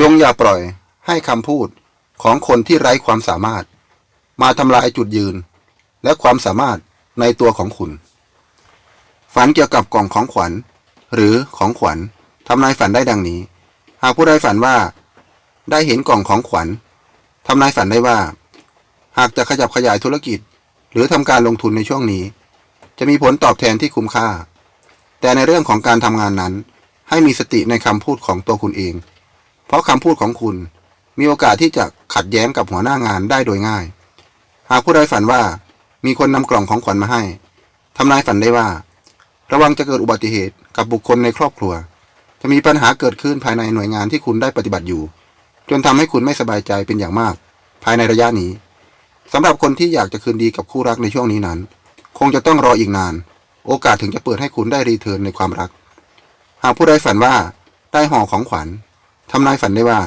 จงอย่าปล่อยให้คำพูดของคนที่ไร้ความสามารถ มาทำลายจุดยืน และความสามารถในตัวของคุณ ฝันเกี่ยวกับกล่องของขวัญ หรือของขวัญทำนายฝันได้ดังนี้ หากผู้ใดฝันว่า ได้เห็นกล่องของขวัญทำนายฝันได้ว่า หากจะขยับขยายธุรกิจ หรือทำการลงทุนในช่วงนี้ จะมีผลตอบแทนที่คุ้มค่า แต่ในเรื่องของการทำงานนั้น ให้มีสติในคำพูดของตัวคุณเอง เพราะคำพูดของคุณมีโอกาสที่จะขัดแย้งกับหัวหน้างานได้โดยง่าย หากผู้ใดฝันว่ามีคนนำกล่องของขวัญมาให้ทำนายฝันได้ว่า ระวังจะเกิดอุบัติเหตุกับบุคคลในครอบครัว จะมีปัญหาเกิดขึ้นภายในหน่วยงานที่คุณได้ปฏิบัติอยู่ จนทำให้คุณไม่สบายใจเป็นอย่างมาก ภายในระยะนี้สำหรับคนที่อยากจะคืนดีกับคู่รักในช่วงนี้นั้น คงจะต้องรออีกนาน โอกาสถึงจะเปิดให้คุณได้รีเทิร์นในความรัก หากผู้ใดฝันว่าได้ห่อของขวัญ ทำนายฝันได้ว่า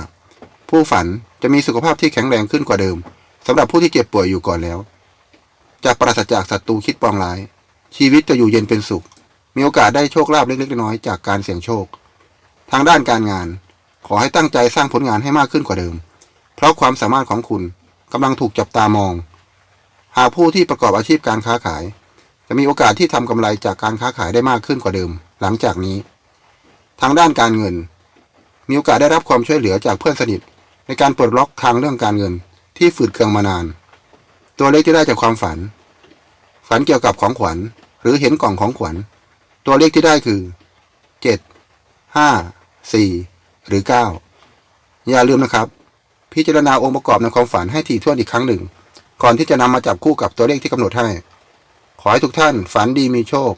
ผู้ฝันจะมีสุขภาพที่แข็งแรงขึ้นกว่าเดิมสำหรับผู้ที่เจ็บป่วยอยู่ก่อนแล้ว จากปราศจากศัตรูคิดปองร้าย ชีวิตจะอยู่เย็นเป็นสุข มีโอกาสได้โชคลาภเล็กๆน้อยๆจากการเสี่ยงโชค ทางด้านการงาน ขอให้ตั้งใจสร้างผลงานให้มากขึ้นกว่าเดิม เพราะความสามารถของคุณกำลังถูกจับตามอง หากผู้ที่ประกอบอาชีพการค้าขาย จะมีโอกาสที่ทำกำไรจากการค้าขายได้มากขึ้นกว่าเดิม หลังจากนี้ ทางด้านการเงิน มีโอกาสได้รับความช่วยเหลือจากเพื่อนสนิท ในการปลดล็อกทางเรื่องการเงินที่ฝืดเคืองมานาน ตัวเลขที่ได้จากความฝัน ฝันเกี่ยวกับของขวัญ หรือเห็นกล่องของขวัญ ตัวเลขที่ได้คือเจ็ดห้าสี่หรือเก้าอย่าลืมนะครับ พิจารณาองค์ประกอบในความฝันให้ถี่ถ้วนอีกครั้งหนึ่ง ก่อนที่จะนำมาจับคู่กับตัวเลขที่กำหนดให้ ขอให้ทุกท่านฝันดีมีโชค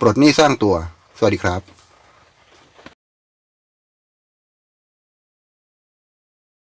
ปลดหนี้สร้างตัว สวัสดีครับ